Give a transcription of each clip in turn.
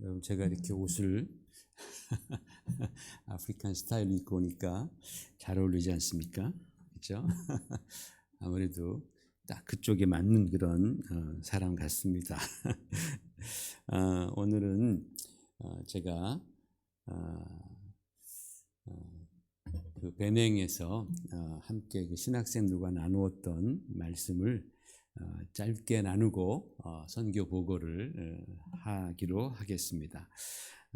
여러분 제가 이렇게 옷을 아프리칸 스타일로 입고 오니까 잘 어울리지 않습니까? 그렇죠? 아무래도 딱 그쪽에 맞는 그런 어, 사람 같습니다. 어, 오늘은 어, 제가 어, 어, 그 베냉에서 어, 함께 그 신학생들과 나누었던 말씀을 어, 짧게 나누고 어, 선교 보고를 어, 하기로 하겠습니다.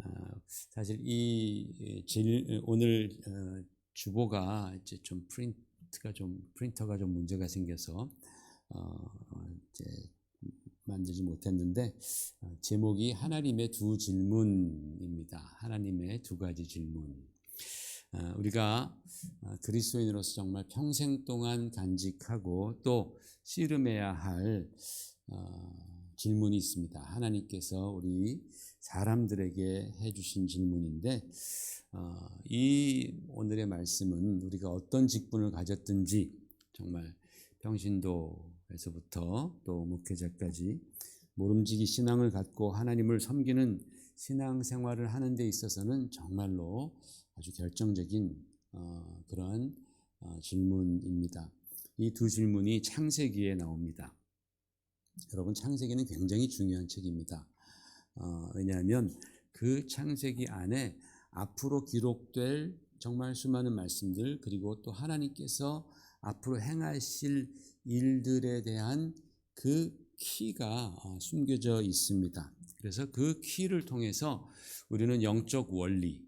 어, 사실 이 질, 오늘 어, 주보가 이제 좀 프린트가 좀 프린터가 좀 문제가 생겨서 어, 이제 만들지 못했는데 어, 제목이 하나님의 두 질문입니다. 하나님의 두 가지 질문. 어, 우리가 어, 그리스도인으로서 정말 평생 동안 간직하고 또 씨름해야 할 어, 질문이 있습니다. 하나님께서 우리 사람들에게 해주신 질문인데 어, 이 오늘의 말씀은 우리가 어떤 직분을 가졌든지 정말 평신도에서부터 또 목회자까지 모름지기 신앙을 갖고 하나님을 섬기는 신앙 생활을 하는 데 있어서는 정말로 아주 결정적인 어, 그런 어, 질문입니다. 이 두 질문이 창세기에 나옵니다. 여러분 창세기는 굉장히 중요한 책입니다. 어, 왜냐하면 그 창세기 안에 앞으로 기록될 정말 수많은 말씀들 그리고 또 하나님께서 앞으로 행하실 일들에 대한 그 키가 어, 숨겨져 있습니다. 그래서 그 키를 통해서 우리는 영적 원리,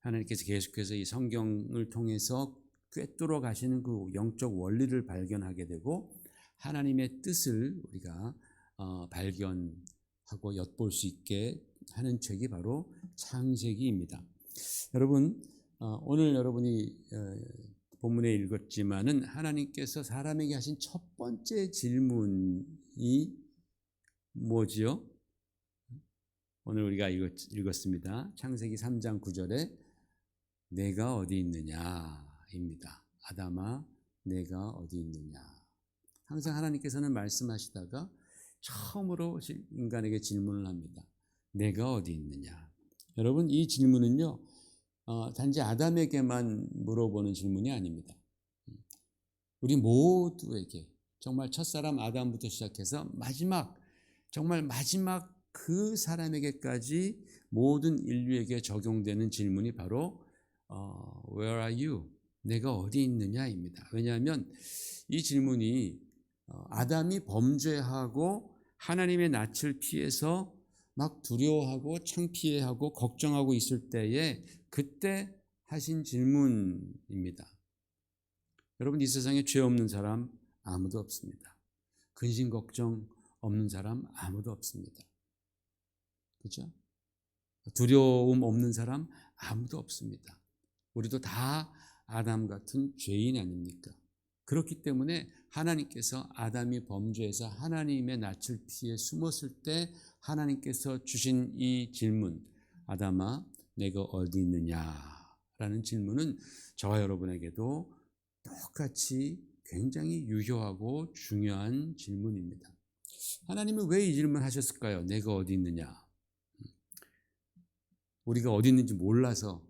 하나님께서 계속해서 이 성경을 통해서 꿰뚫어 가시는 그 영적 원리를 발견하게 되고 하나님의 뜻을 우리가 어, 발견하고 엿볼 수 있게 하는 책이 바로 창세기입니다. 여러분 어, 오늘 여러분이 어, 본문에 읽었지만은 하나님께서 사람에게 하신 첫 번째 질문 이 뭐지요? 오늘 우리가 읽었, 읽었습니다. 창세기 3장 9절에 내가 어디 있느냐입니다. 아담아, 내가 어디 있느냐. 항상 하나님께서는 말씀하시다가 처음으로 인간에게 질문을 합니다. 내가 어디 있느냐. 여러분, 이 질문은요, 어, 단지 아담에게만 물어보는 질문이 아닙니다. 우리 모두에게, 정말 첫사람 아담부터 시작해서 마지막, 정말 마지막 그 사람에게까지 모든 인류에게 적용되는 질문이 바로 어, Where are you? 내가 어디 있느냐입니다. 왜냐하면 이 질문이 어, 아담이 범죄하고 하나님의 낯을 피해서 막 두려워하고 창피해하고 걱정하고 있을 때에 그때 하신 질문입니다. 여러분 이 세상에 죄 없는 사람 아무도 없습니다. 근심 걱정 없는 사람 아무도 없습니다. 그죠? 두려움 없는 사람 아무도 없습니다. 우리도 다 아담 같은 죄인 아닙니까? 그렇기 때문에 하나님께서 아담이 범죄해서 하나님의 낯을 피해 숨었을 때 하나님께서 주신 이 질문, 아담아, 내가 어디 있느냐? 라는 질문은 저와 여러분에게도 똑같이 굉장히 유효하고 중요한 질문입니다. 하나님은 왜 이 질문 하셨을까요? 내가 어디 있느냐? 우리가 어디 있는지 몰라서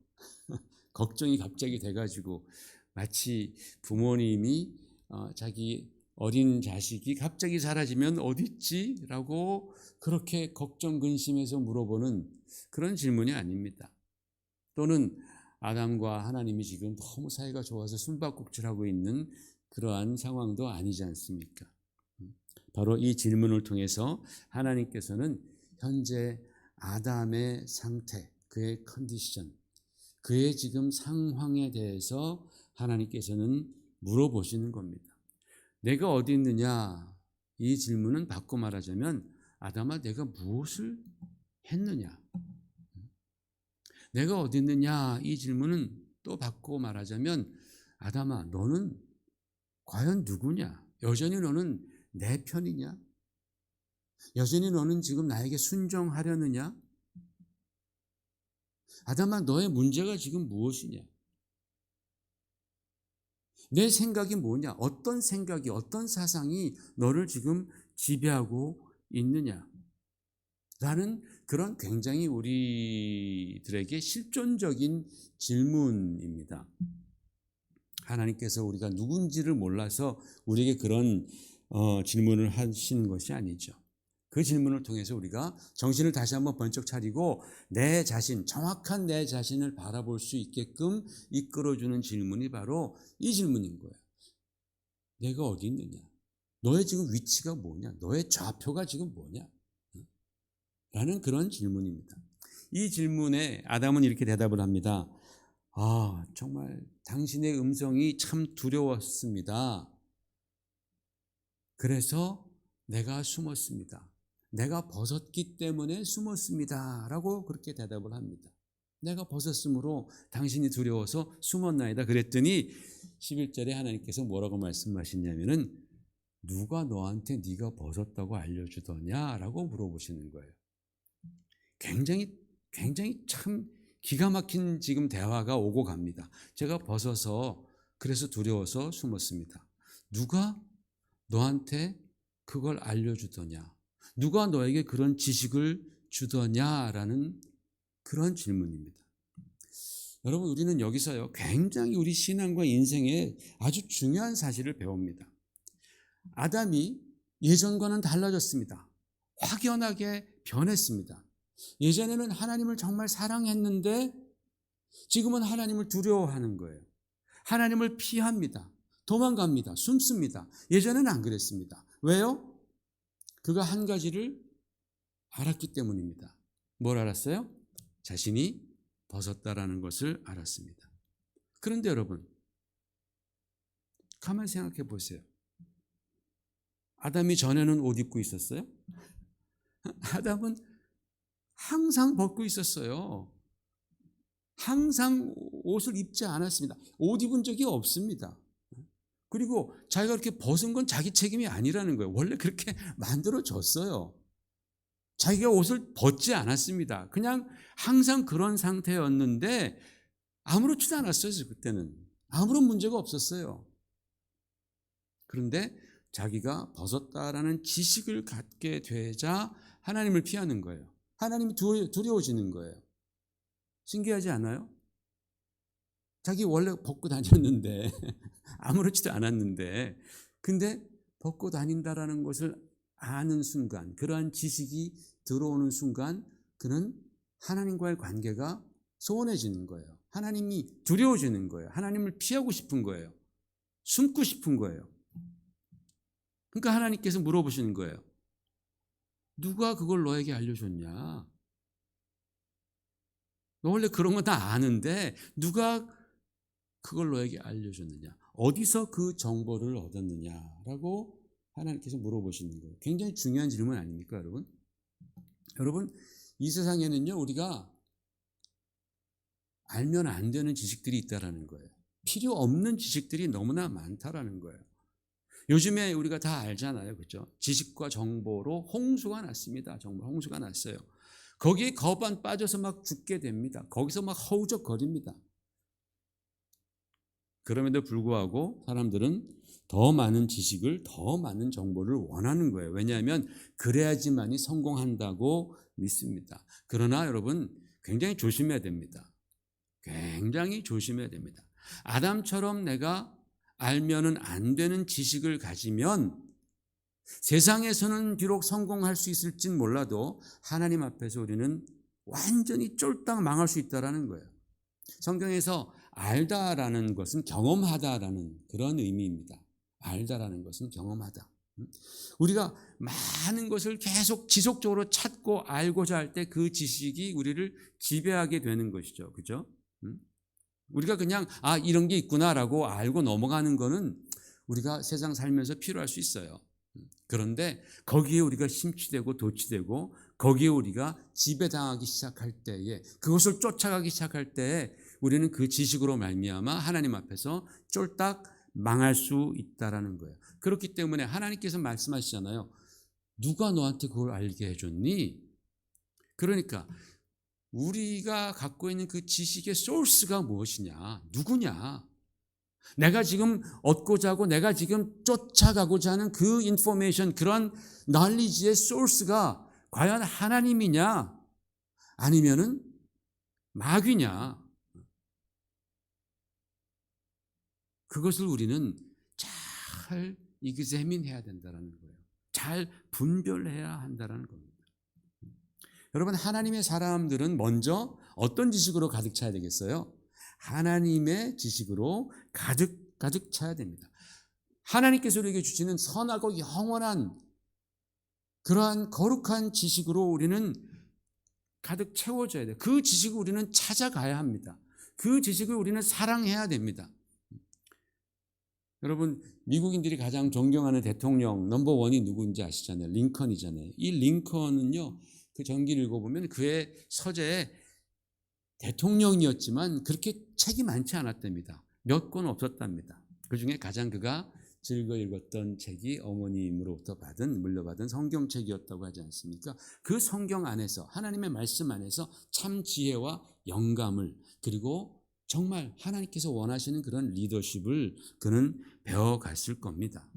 걱정이 갑자기 돼가지고 마치 부모님이 어, 자기 어린 자식이 갑자기 사라지면 어딨지? 라고 그렇게 걱정, 근심해서 물어보는 그런 질문이 아닙니다. 또는 아담과 하나님이 지금 너무 사이가 좋아서 숨바꼭질하고 있는 그러한 상황도 아니지 않습니까? 바로 이 질문을 통해서 하나님께서는 현재 아담의 상태, 그의 컨디션, 그의 지금 상황에 대해서 하나님께서는 물어보시는 겁니다. 내가 어디 있느냐? 이 질문은 바꿔 말하자면 아담아 내가 무엇을 했느냐? 내가 어디 있느냐? 이 질문은 또 바꿔 말하자면 아담아 너는 과연 누구냐? 여전히 너는 내 편이냐? 여전히 너는 지금 나에게 순종하려느냐? 아담아 너의 문제가 지금 무엇이냐? 내 생각이 뭐냐? 어떤 생각이, 어떤 사상이 너를 지금 지배하고 있느냐? 라는 그런 굉장히 우리들에게 실존적인 질문입니다. 하나님께서 우리가 누군지를 몰라서 우리에게 그런 어, 질문을 하시는 것이 아니죠. 그 질문을 통해서 우리가 정신을 다시 한번 번쩍 차리고 내 자신, 정확한 내 자신을 바라볼 수 있게끔 이끌어주는 질문이 바로 이 질문인 거예요. 내가 어디 있느냐? 너의 지금 위치가 뭐냐? 너의 좌표가 지금 뭐냐? 라는 그런 질문입니다. 이 질문에 아담은 이렇게 대답을 합니다. 아, 정말 당신의 음성이 참 두려웠습니다. 그래서 내가 숨었습니다. 내가 벗었기 때문에 숨었습니다. 라고 그렇게 대답을 합니다. 내가 벗었으므로 당신이 두려워서 숨었나이다. 그랬더니 11절에 하나님께서 뭐라고 말씀하시냐면은 누가 너한테 네가 벗었다고 알려주더냐라고 물어보시는 거예요. 굉장히 굉장히 참 기가 막힌 지금 대화가 오고 갑니다. 제가 벗어서 그래서 두려워서 숨었습니다. 누가 너한테 그걸 알려주더냐? 누가 너에게 그런 지식을 주더냐라는 그런 질문입니다. 여러분, 우리는 여기서요, 굉장히 우리 신앙과 인생에 아주 중요한 사실을 배웁니다. 아담이 예전과는 달라졌습니다. 확연하게 변했습니다. 예전에는 하나님을 정말 사랑했는데 지금은 하나님을 두려워하는 거예요. 하나님을 피합니다. 도망갑니다. 숨습니다. 예전에는 안 그랬습니다. 왜요? 그가 한 가지를 알았기 때문입니다. 뭘 알았어요? 자신이 벗었다라는 것을 알았습니다. 그런데 여러분, 가만 생각해 보세요. 아담이 전에는 옷 입고 있었어요? 아담은 항상 벗고 있었어요. 항상 옷을 입지 않았습니다. 옷 입은 적이 없습니다. 그리고 자기가 그렇게 벗은 건 자기 책임이 아니라는 거예요. 원래 그렇게 만들어졌어요. 자기가 옷을 벗지 않았습니다. 그냥 항상 그런 상태였는데 아무렇지도 않았어요, 그때는. 아무런 문제가 없었어요. 그런데 자기가 벗었다라는 지식을 갖게 되자 하나님을 피하는 거예요. 하나님이 두려워지는 거예요. 신기하지 않아요? 자기 원래 벗고 다녔는데 아무렇지도 않았는데 근데 벗고 다닌다라는 것을 아는 순간 그러한 지식이 들어오는 순간 그는 하나님과의 관계가 소원해지는 거예요. 하나님이 두려워지는 거예요. 하나님을 피하고 싶은 거예요. 숨고 싶은 거예요. 그러니까 하나님께서 물어보시는 거예요. 누가 그걸 너에게 알려줬냐? 너 원래 그런 거 다 아는데 누가 그걸 너에게 알려줬느냐? 어디서 그 정보를 얻었느냐라고 하나님께서 물어보시는 거예요. 굉장히 중요한 질문 아닙니까, 여러분? 여러분, 이 세상에는요, 우리가 알면 안 되는 지식들이 있다라는 거예요. 필요 없는 지식들이 너무나 많다라는 거예요. 요즘에 우리가 다 알잖아요. 그죠? 지식과 정보로 홍수가 났습니다. 정말 홍수가 났어요. 거기에 거반 빠져서 막 죽게 됩니다. 거기서 막 허우적거립니다. 그럼에도 불구하고 사람들은 더 많은 지식을, 더 많은 정보를 원하는 거예요. 왜냐하면 그래야지만이 성공한다고 믿습니다. 그러나 여러분 굉장히 조심해야 됩니다. 굉장히 조심해야 됩니다. 아담처럼 내가 알면은 안 되는 지식을 가지면 세상에서는 비록 성공할 수 있을진 몰라도 하나님 앞에서 우리는 완전히 쫄딱 망할 수 있다라는 거예요. 성경에서 알다라는 것은 경험하다라는 그런 의미입니다. 알다라는 것은 경험하다. 우리가 많은 것을 계속 지속적으로 찾고 알고자 할 때 그 지식이 우리를 지배하게 되는 것이죠. 그죠? 우리가 그냥 아 이런 게 있구나라고 알고 넘어가는 거는 우리가 세상 살면서 필요할 수 있어요. 그런데 거기에 우리가 심취되고 도취되고 거기에 우리가 지배당하기 시작할 때에 그것을 쫓아가기 시작할 때에 우리는 그 지식으로 말미암아 하나님 앞에서 쫄딱 망할 수 있다라는 거예요. 그렇기 때문에 하나님께서 말씀하시잖아요. 누가 너한테 그걸 알게 해줬니? 그러니까 우리가 갖고 있는 그 지식의 소스가 무엇이냐? 누구냐? 내가 지금 얻고자 하고 내가 지금 쫓아가고자 하는 그 인포메이션, 그런 널리지의 소스가 과연 하나님이냐 아니면은 마귀냐 그것을 우리는 잘 이그제민해야 된다는 거예요. 잘 분별해야 한다는 겁니다. 여러분 하나님의 사람들은 먼저 어떤 지식으로 가득 차야 되겠어요? 하나님의 지식으로 가득 가득 차야 됩니다. 하나님께서 우리에게 주시는 선하고 영원한 그러한 거룩한 지식으로 우리는 가득 채워져야 돼요. 그 지식을 우리는 찾아가야 합니다. 그 지식을 우리는 사랑해야 됩니다. 여러분 미국인들이 가장 존경하는 대통령 넘버 원이 누구인지 아시잖아요. 링컨이잖아요. 이 링컨은요 그 전기를 읽어보면 그의 서재에 대통령이었지만 그렇게 책이 많지 않았답니다. 몇 권 없었답니다. 그 중에 가장 그가 즐겨 읽었던 책이 어머님으로부터 받은 물려받은 성경책이었다고 하지 않습니까? 그 성경 안에서 하나님의 말씀 안에서 참 지혜와 영감을 그리고 정말 하나님께서 원하시는 그런 리더십을 그는 배워갔을 겁니다.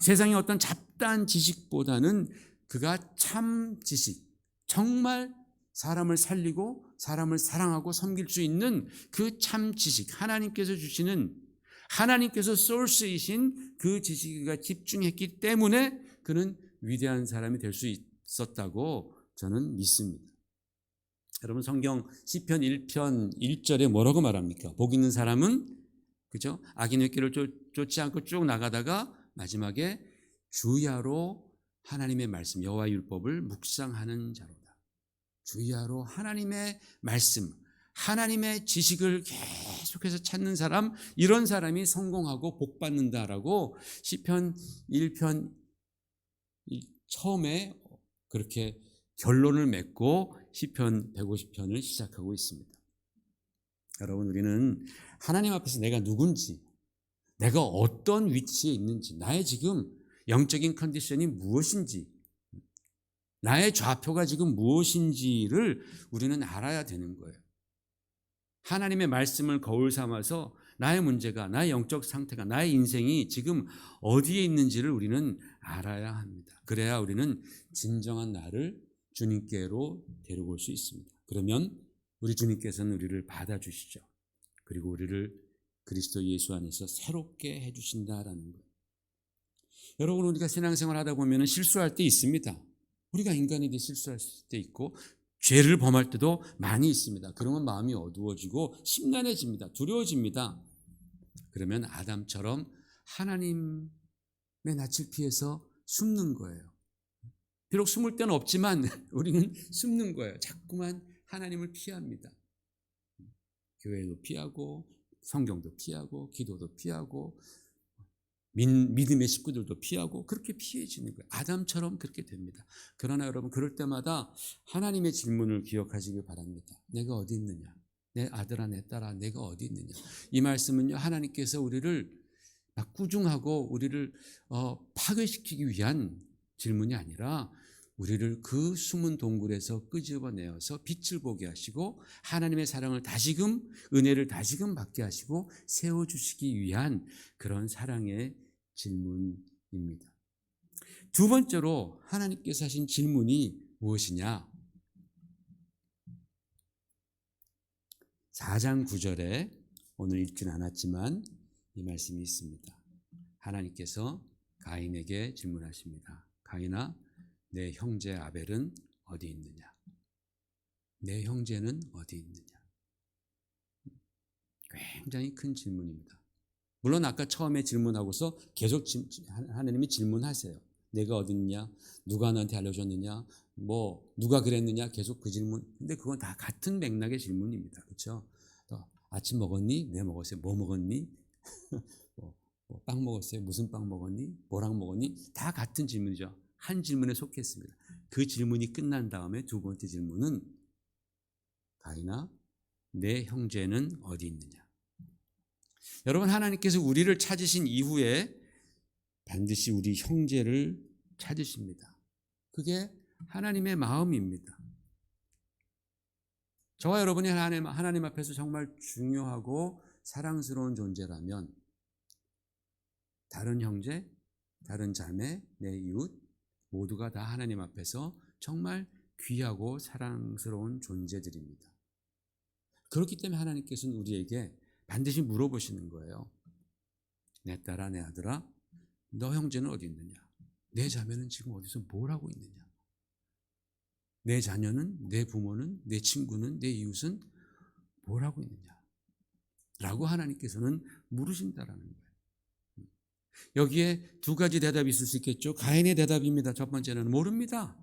세상의 어떤 잡다한 지식보다는 그가 참 지식, 정말 사람을 살리고 사람을 사랑하고 섬길 수 있는 그 참 지식, 하나님께서 주시는 하나님께서 소스이신 그 지식에 집중했기 때문에 그는 위대한 사람이 될 수 있었다고 저는 믿습니다. 여러분 성경 시편 1편 1절에 뭐라고 말합니까? 복 있는 사람은 그죠? 악인의 길을 쫓 지 않고 쭉 나가다가 마지막에 주야로 하나님의 말씀 여호와 율법을 묵상하는 자로다. 주야로 하나님의 말씀 하나님의 지식을 계속해서 찾는 사람 이런 사람이 성공하고 복 받는다라고 시편 1편 처음에 그렇게 결론을 맺고 시편 150편을 시작하고 있습니다. 여러분 우리는 하나님 앞에서 내가 누군지 내가 어떤 위치에 있는지 나의 지금 영적인 컨디션이 무엇인지 나의 좌표가 지금 무엇인지를 우리는 알아야 되는 거예요. 하나님의 말씀을 거울 삼아서 나의 문제가, 나의 영적 상태가, 나의 인생이 지금 어디에 있는지를 우리는 알아야 합니다. 그래야 우리는 진정한 나를 주님께로 데리고 올수 있습니다. 그러면 우리 주님께서는 우리를 받아주시죠. 그리고 우리를 그리스도 예수 안에서 새롭게 해주신다라는 거예요. 여러분, 우리가 신앙생활 하다 보면 실수할 때 있습니다. 우리가 인간에게 실수할 때 있고, 죄를 범할 때도 많이 있습니다. 그러면 마음이 어두워지고 심란해집니다. 두려워집니다. 그러면 아담처럼 하나님의 낯을 피해서 숨는 거예요. 비록 숨을 때는 없지만 우리는 숨는 거예요. 자꾸만 하나님을 피합니다. 교회도 피하고 성경도 피하고 기도도 피하고 믿음의 식구들도 피하고 그렇게 피해지는 거예요. 아담처럼 그렇게 됩니다. 그러나 여러분 그럴 때마다 하나님의 질문을 기억하시길 바랍니다. 내가 어디 있느냐? 내 아들아 내 딸아 내가 어디 있느냐? 이 말씀은요 하나님께서 우리를 막 꾸중하고 우리를 어, 파괴시키기 위한 질문이 아니라 우리를 그 숨은 동굴에서 끄집어내어서 빛을 보게 하시고 하나님의 사랑을 다시금 은혜를 다시금 받게 하시고 세워 주시기 위한 그런 사랑의 질문입니다. 두 번째로 하나님께서 하신 질문이 무엇이냐? 4장 9절에 오늘 읽진 않았지만 이 말씀이 있습니다. 하나님께서 가인에게 질문하십니다. 가인아, 내 형제 아벨은 어디 있느냐? 내 형제는 어디 있느냐? 굉장히 큰 질문입니다. 물론 아까 처음에 질문하고서 계속 하나님이 질문하세요. 내가 어디 있냐? 누가 너한테 알려줬느냐? 뭐 누가 그랬느냐? 계속 그 질문. 근데 그건 다 같은 맥락의 질문입니다. 그렇죠? 아침 먹었니? 네 먹었어요. 뭐 먹었니? 뭐, 뭐 빵 먹었어요. 무슨 빵 먹었니? 뭐랑 먹었니? 다 같은 질문이죠. 한 질문에 속했습니다. 그 질문이 끝난 다음에 두 번째 질문은 가인아, 내 형제는 어디 있느냐? 여러분 하나님께서 우리를 찾으신 이후에 반드시 우리 형제를 찾으십니다. 그게 하나님의 마음입니다. 저와 여러분이 하나님, 하나님 앞에서 정말 중요하고 사랑스러운 존재라면 다른 형제, 다른 자매, 내 이웃 모두가 다 하나님 앞에서 정말 귀하고 사랑스러운 존재들입니다. 그렇기 때문에 하나님께서는 우리에게 반드시 물어보시는 거예요. 내 딸아, 내 아들아, 너 형제는 어디 있느냐? 내 자매는 지금 어디서 뭘 하고 있느냐? 내 자녀는, 내 부모는, 내 친구는, 내 이웃은 뭘 하고 있느냐? 라고 하나님께서는 물으신다라는 거예요. 여기에 두 가지 대답이 있을 수 있겠죠. 가인의 대답입니다. 첫 번째는 모릅니다.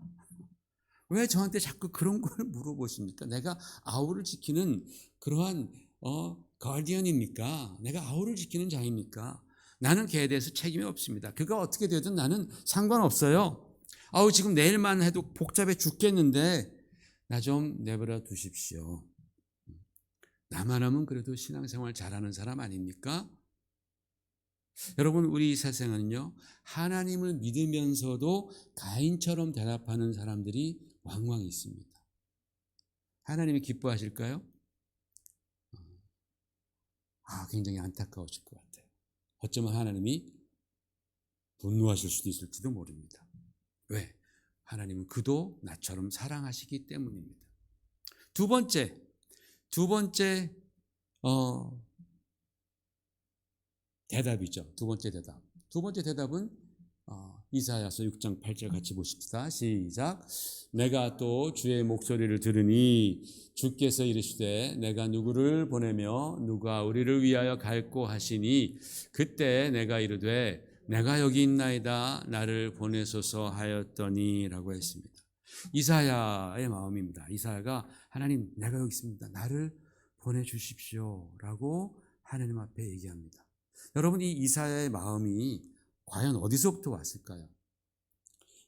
왜 저한테 자꾸 그런 걸 물어보십니까? 내가 아우를 지키는 그러한 어 가디언입니까? 내가 아우를 지키는 자입니까? 나는 걔에 대해서 책임이 없습니다. 그가 어떻게 되든 나는 상관없어요. 아우 지금 내일만 해도 복잡해 죽겠는데 나 좀 내버려 두십시오. 나만 하면 그래도 신앙생활 잘하는 사람 아닙니까? 여러분 우리 세상은요 하나님을 믿으면서도 가인처럼 대답하는 사람들이 왕왕 있습니다. 하나님이 기뻐하실까요? 아 굉장히 안타까우실 것 같아요. 어쩌면 하나님이 분노하실 수도 있을지도 모릅니다. 왜? 하나님은 그도 나처럼 사랑하시기 때문입니다. 두 번째, 두 번째 어, 대답이죠. 두 번째 대답. 두 번째 대답은 어, 이사야서 6장 8절 같이 보십시다. 시작. 내가 또 주의 목소리를 들으니 주께서 이르시되 내가 누구를 보내며 누가 우리를 위하여 갈고 하시니 그때 내가 이르되 내가 여기 있나이다 나를 보내소서 하였더니라고 했습니다. 이사야의 마음입니다. 이사야가 하나님 내가 여기 있습니다. 나를 보내 주십시오라고 하나님 앞에 얘기합니다. 여러분 이 이사야의 마음이 과연 어디서부터 왔을까요?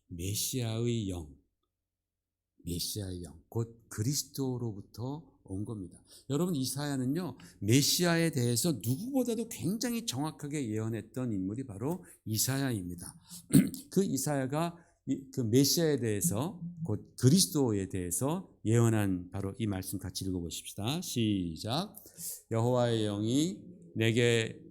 메시아의 영, 메시아의 영, 곧 그리스도로부터 온 겁니다. 여러분 이사야는요 메시아에 대해서 누구보다도 굉장히 정확하게 예언했던 인물이 바로 이사야입니다. 그 이사야가 그 메시아에 대해서 곧 그리스도에 대해서 예언한 바로 이 말씀 같이 읽어보십시다. 시작. 여호와의 영이 내게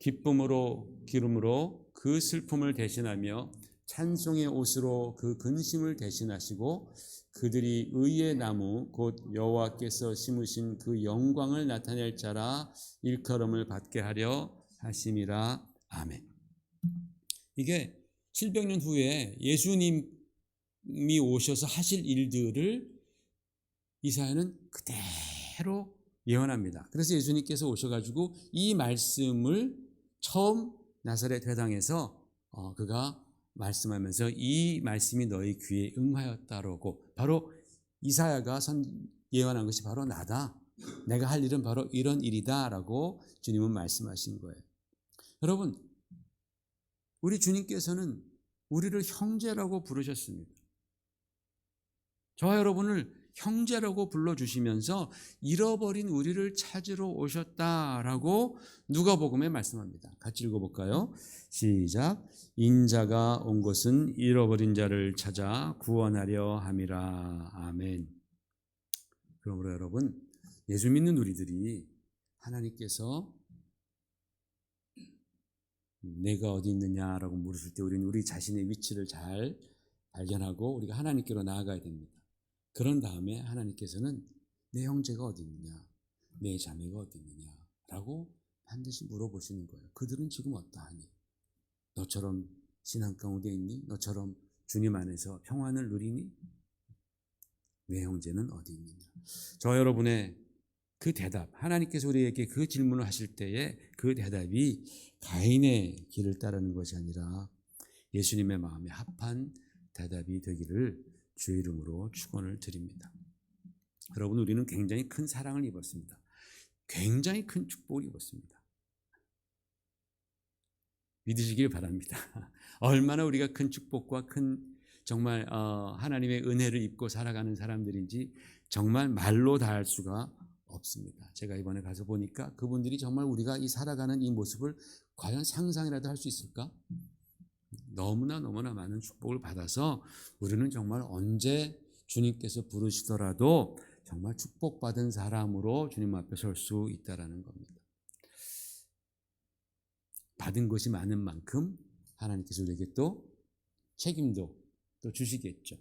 기쁨으로 기름으로 그 슬픔을 대신하며 찬송의 옷으로 그 근심을 대신하시고 그들이 의의 나무 곧 여호와께서 심으신 그 영광을 나타낼 자라 일컬음을 받게 하려 하심이라 아멘. 이게 700년 후에 예수님이 오셔서 하실 일들을 이사야는 그대로 예언합니다. 그래서 예수님께서 오셔가지고 이 말씀을 처음 나사렛 회당에서 어, 그가 말씀하면서 이 말씀이 너희 귀에 응하였다라고 바로 이사야가 선 예언한 것이 바로 나다. 내가 할 일은 바로 이런 일이다라고 주님은 말씀하신 거예요. 여러분, 우리 주님께서는 우리를 형제라고 부르셨습니다. 저와 여러분을 형제라고 불러주시면서 잃어버린 우리를 찾으러 오셨다라고 누가복음에 말씀합니다. 같이 읽어볼까요? 시작. 인자가 온 것은 잃어버린 자를 찾아 구원하려 함이라. 아멘. 그러므로 여러분, 예수 믿는 우리들이 하나님께서 내가 어디 있느냐라고 물으실 때 우리는 우리 자신의 위치를 잘 발견하고 우리가 하나님께로 나아가야 됩니다. 그런 다음에 하나님께서는 내 형제가 어디 있느냐, 내 자매가 어디 있느냐라고 반드시 물어보시는 거예요. 그들은 지금 어떠하니? 너처럼 신앙 가운데 있니? 너처럼 주님 안에서 평안을 누리니? 내 형제는 어디 있느냐? 저 여러분의 그 대답, 하나님께서 우리에게 그 질문을 하실 때에 그 대답이 가인의 길을 따르는 것이 아니라 예수님의 마음에 합한 대답이 되기를 주의 이름으로 축원을 드립니다. 여러분 우리는 굉장히 큰 사랑을 입었습니다. 굉장히 큰 축복을 입었습니다. 믿으시길 바랍니다. 얼마나 우리가 큰 축복과 큰 정말 어, 하나님의 은혜를 입고 살아가는 사람들인지 정말 말로 다 할 수가 없습니다. 제가 이번에 가서 보니까 그분들이 정말 우리가 이 살아가는 이 모습을 과연 상상이라도 할 수 있을까? 너무나 너무나 많은 축복을 받아서 우리는 정말 언제 주님께서 부르시더라도 정말 축복받은 사람으로 주님 앞에 설 수 있다라는 겁니다. 받은 것이 많은 만큼 하나님께서 우리에게 또 책임도 또 주시겠죠.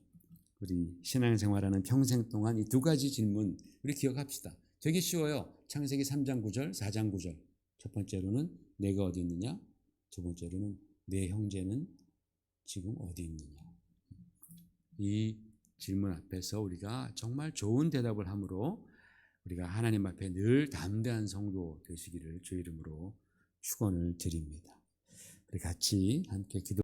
우리 신앙생활하는 평생 동안 이 두 가지 질문 우리 기억합시다. 되게 쉬워요. 창세기 3장 9절, 4장 9절. 첫 번째로는 내가 어디 있느냐? 두 번째로는 내 형제는 지금 어디 있느냐? 이 질문 앞에서 우리가 정말 좋은 대답을 함으로 우리가 하나님 앞에 늘 담대한 성도 되시기를 주 이름으로 축원을 드립니다. 우리 같이 함께 기도